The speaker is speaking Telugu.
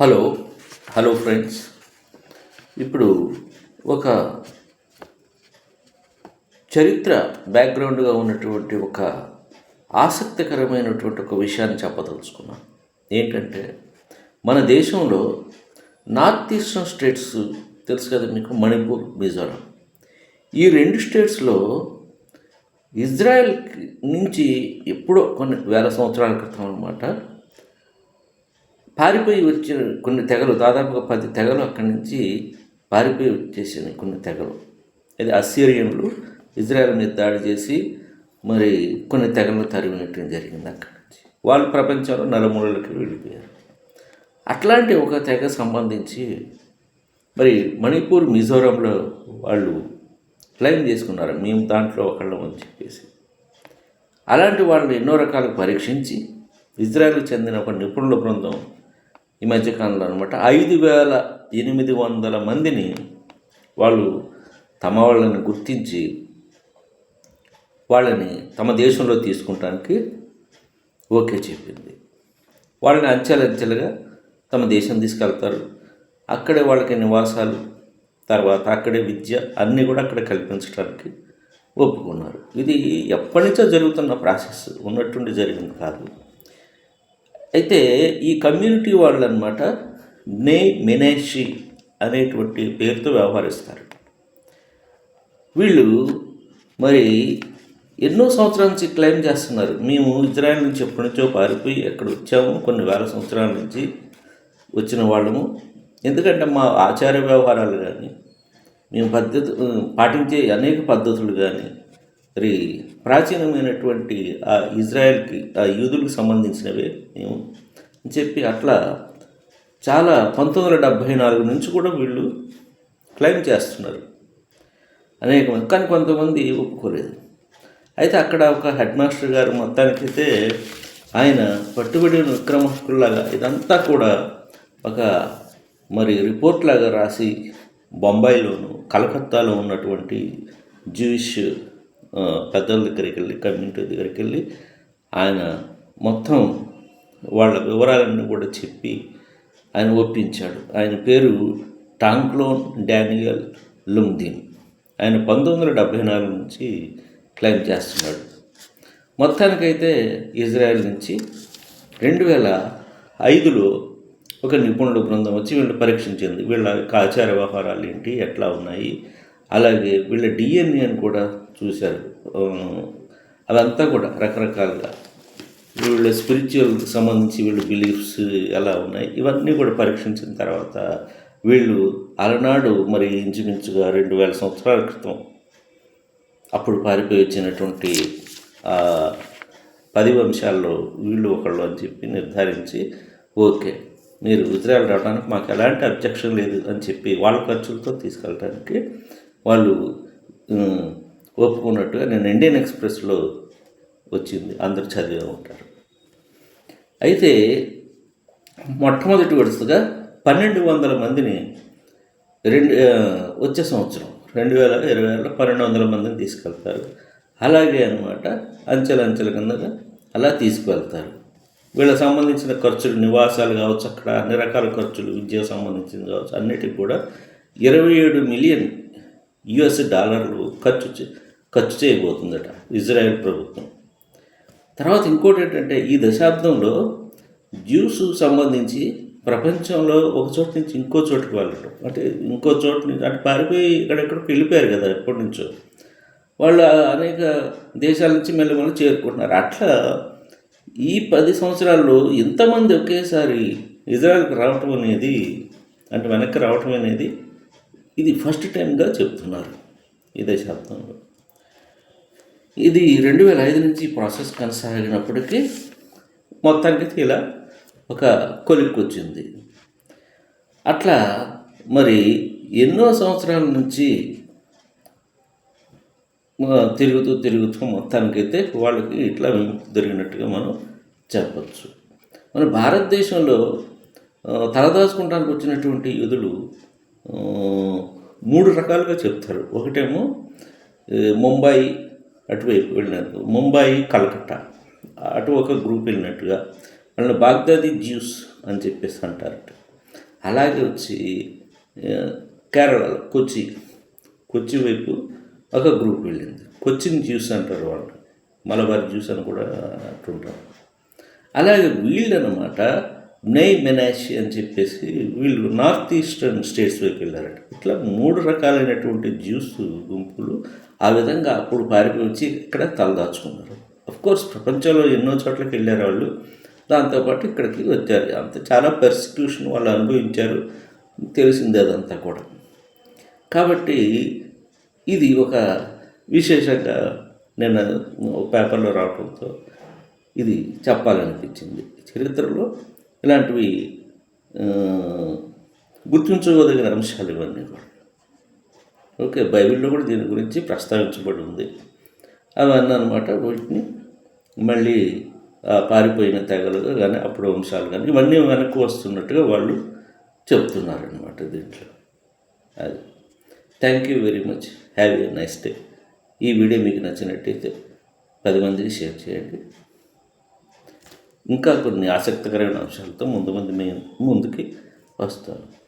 Hello hello friends. ఇప్పుడు ఒక చరిత్ర బ్యాక్గ్రౌండ్గా ఉన్నటువంటి ఒక ఆసక్తికరమైనటువంటి ఒక విషయాన్ని చెప్పదలుచుకున్నాను ఏంటంటే మన దేశంలో నార్త్ ఈస్టర్న్ స్టేట్స్ తెలుసు కదా మీకు మణిపూర్ మిజోరాం. ఈ రెండు స్టేట్స్లో ఇజ్రాయెల్ నుంచి ఎప్పుడో కొన్ని వేల సంవత్సరాల క్రితం అనమాట పారిపోయి వచ్చిన కొన్ని తెగలు దాదాపుగా పది తెగలు అక్కడి నుంచి పారిపోయి వచ్చేసిన కొన్ని తెగలు. అది అస్సిరియన్లు ఇజ్రాయెల్ మీద దాడి చేసి మరి కొన్ని తెగలను తరిమినట్టు జరిగింది అక్కడి నుంచి. వాళ్ళు ప్రపంచంలో నలుమూలలకి వెళ్ళిపోయారు. అట్లాంటి ఒక తెగ సంబంధించి మరి మణిపూర్ మిజోరంలో వాళ్ళు క్లెయిమ్ చేసుకున్నారు. మేము దాంట్లో ఒకళ్ళం అని చెప్పేసి. అలాంటి వాళ్ళని ఎన్నో రకాలు పరీక్షించి ఇజ్రాయెల్కి చెందిన ఒక నిపుణుల బృందం ఈ మధ్యకాలంలో అనమాట ఐదు వేల ఎనిమిది వందల మందిని వాళ్ళు తమ వాళ్ళని గుర్తించి వాళ్ళని తమ దేశంలో తీసుకుంటానికి ఓకే చెప్పింది. వాళ్ళని అంచెలంచెలుగా తమ దేశం తీసుకెళ్తారు. అక్కడే వాళ్ళకి నివాసాలు తర్వాత అక్కడే విద్య అన్నీ కూడా అక్కడ కల్పించడానికి ఒప్పుకున్నారు. ఇది ఎప్పటి నుంచో జరుగుతున్న ప్రాసెస్. ఉన్నట్టుండి జరిగింది కాదు. అయితే ఈ కమ్యూనిటీ వాళ్ళు అనమాట నే మెనేషి అనేటువంటి పేరుతో వ్యవహరిస్తారు. వీళ్ళు మరి ఎన్నో సంవత్సరాల నుంచి క్లెయిమ్ చేస్తున్నారు. మేము ఇజ్రాయెల్ నుంచి ఎప్పటి నుంచో పారిపోయి ఎక్కడ వచ్చాము కొన్ని వేల సంవత్సరాల నుంచి వచ్చిన వాళ్ళము. ఎందుకంటే మా ఆచార వ్యవహారాలు కానీ మేము పద్ధతి పాటించే అనేక పద్ధతులు కానీ మరి ప్రాచీనమైనటువంటి ఆ ఇజ్రాయెల్కి ఆ యూదులకు సంబంధించినవే మేము అని చెప్పి అట్లా చాలా పంతొమ్మిది వందల డెబ్భై నాలుగు నుంచి కూడా వీళ్ళు క్లెయిమ్ చేస్తున్నారు. అనేక మంది కానీ కొంతమంది ఒప్పుకోలేదు. అయితే అక్కడ ఒక హెడ్ మాస్టర్ గారు మొత్తానికైతే ఆయన పట్టుబడిన విక్రమకుల్లాగా ఇదంతా కూడా ఒక మరి రిపోర్ట్ లాగా రాసి బొంబాయిలోను కలకత్తాలో ఉన్నటువంటి జూయిష్ పెద్దల దగ్గరికి వెళ్ళి కమ్యూనిటీ దగ్గరికి వెళ్ళి ఆయన మొత్తం వాళ్ళ వివరాలన్నీ కూడా చెప్పి ఆయన ఒప్పించాడు. ఆయన పేరు టాంక్లోన్ డానియల్ లుంగ్దిన్ ఆయన పంతొమ్మిది వందల డెబ్భై నాలుగు నుంచి క్లెయిమ్ చేస్తున్నాడు. మొత్తానికైతే ఇజ్రాయెల్ నుంచి రెండు వేల ఐదులో ఒక నిపుణుల బృందం వచ్చి వీళ్ళు పరీక్షించింది. వీళ్ళ ఆచార వ్యవహారాలు ఏంటి ఎట్లా ఉన్నాయి అలాగే వీళ్ళ డిఎన్ఏని కూడా చూశారు. అదంతా కూడా రకరకాలుగా వీళ్ళ స్పిరిచువల్కి సంబంధించి వీళ్ళ బిలీఫ్స్ ఎలా ఉన్నాయి ఇవన్నీ కూడా పరీక్షించిన తర్వాత వీళ్ళు అలనాడు మరి ఇంచుమించుగా రెండు వేల సంవత్సరాల క్రితం అప్పుడు పారిపోయి వచ్చినటువంటి పది వంశాల్లో వీళ్ళు ఒకళ్ళు అని చెప్పి నిర్ధారించి ఓకే మీరు ఇజ్రాయెల్ రావడానికి మాకు ఎలాంటి అబ్జెక్షన్ లేదు అని చెప్పి వాళ్ళ ఖర్చులతో తీసుకెళ్ళడానికి వాళ్ళు ఒప్పుకున్నట్టుగా నేను ఇండియన్ ఎక్స్ప్రెస్లో వచ్చింది. అందరు చదివే ఉంటారు. అయితే మొట్టమొదటి వరుసగా పన్నెండు వందల మందిని రెండు వచ్చే సంవత్సరం రెండు వేల ఇరవై వేల పన్నెండు వందల మందిని తీసుకెళ్తారు. అలాగే అనమాట అంచెలంచెల కిందగా అలా తీసుకువెళ్తారు వీళ్ళకి సంబంధించిన ఖర్చులు నివాసాలు కావచ్చు అక్కడ అన్ని రకాల ఖర్చులు విద్యకు సంబంధించింది కావచ్చు అన్నిటికి కూడా ఇరవై ఏడు మిలియన్ యుఎస్ డాలర్లు ఖర్చు ఖర్చు చేయబోతుందట. ఇజ్రాయెల్ ప్రభుత్వం. తర్వాత ఇంకోటి ఏంటంటే ఈ దశాబ్దంలో జ్యూస్ సంబంధించి ప్రపంచంలో ఒక చోట నుంచి ఇంకో చోటుకి వెళ్ళటం. అంటే ఇంకో చోటు నుంచి అంటే పారిపోయి ఇక్కడెక్కడికి వెళ్ళిపోయారు కదా ఎప్పటి నుంచో. వాళ్ళు అనేక దేశాల నుంచి మెల్లమెల్ల చేరుకుంటున్నారు. అట్లా ఈ పది సంవత్సరాల్లో ఇంతమంది ఒకేసారి ఇజ్రాయెల్కి రావటం అనేది అంటే వెనక్కి రావటం అనేది ఇది ఫస్ట్ టైంగా చెప్తున్నారు ఈ దశాబ్దంలో. ఇది రెండు వేల ఐదు నుంచి ఈ ప్రాసెస్ కొనసాగినప్పటికీ మొత్తానికి ఇలా ఒక కొలిక్కి వచ్చింది అట్లా మరి ఎన్నో సంవత్సరాల నుంచి తిరుగుతూ తిరుగుతూ మొత్తానికైతే వాళ్ళకి ఇట్లా విముక్తి దొరికినట్టుగా మనం చెప్పచ్చు. మన భారతదేశంలో తలదాచుకుంటానికి వచ్చినటువంటి యుధులు మూడు రకాలుగా చెప్తారు. ఒకటేమో ముంబై అటువైపు వెళ్ళినట్టు ముంబై కలకత్తా. అటు ఒక గ్రూప్ వెళ్ళినట్టుగా వాళ్ళని బాగ్దాది జ్యూస్ అని చెప్పేసి అంటారట. అలాగే వచ్చి కేరళలో కొచ్చి. కొచ్చి వైపు ఒక గ్రూప్ వెళ్ళింది. కొచ్చిన్ జ్యూస్ అంటారు వాళ్ళు. మలబార్ జ్యూస్ అని కూడా అంటుంటారు. అలాగే వీళ్ళు నెయ్ మెనాషి అని చెప్పేసి వీళ్ళు నార్త్ ఈస్టర్న్ స్టేట్స్ వైపు వెళ్ళారట. ఇట్లా మూడు రకాలైనటువంటి జ్యూస్ గుంపులు ఆ విధంగా అప్పుడు పారిపోయి వచ్చి ఇక్కడ తలదాచుకున్నారు. కోర్స్ ప్రపంచంలో ఎన్నో చోట్లకి వెళ్ళారు వాళ్ళు. దాంతోపాటు ఇక్కడికి వచ్చారు. అంత చాలా పర్సిక్యూషన్ వాళ్ళు అనుభవించారు. తెలిసిందే అదంతా కూడా. కాబట్టి ఇది ఒక విశేషంగా నేను పేపర్లో రావడంతో ఇది చెప్పాలనిపించింది. చరిత్రలో ఇలాంటివి ఆ, అంశాలు ఇవన్నీ కూడా ఓకే బైబిల్లో కూడా దీని గురించి ప్రస్తావించబడి ఉంది. అవన్నీ అనమాట వీటిని మళ్ళీ పారిపోయిన తెగలుగా కానీ అప్పుడు వంశాలు కానీ ఇవన్నీ వెనక్కి వస్తున్నట్టుగా వాళ్ళు చెప్తున్నారనమాట దీంట్లో. అది. Thank you very much have a nice day ఈ వీడియో మీకు నచ్చినట్టయితే పది మందికి షేర్ చేయండి. ఇంకా కొన్ని ఆసక్తికరమైన అంశాలతో ముందు ముందు మేము ముందుకి వస్తాను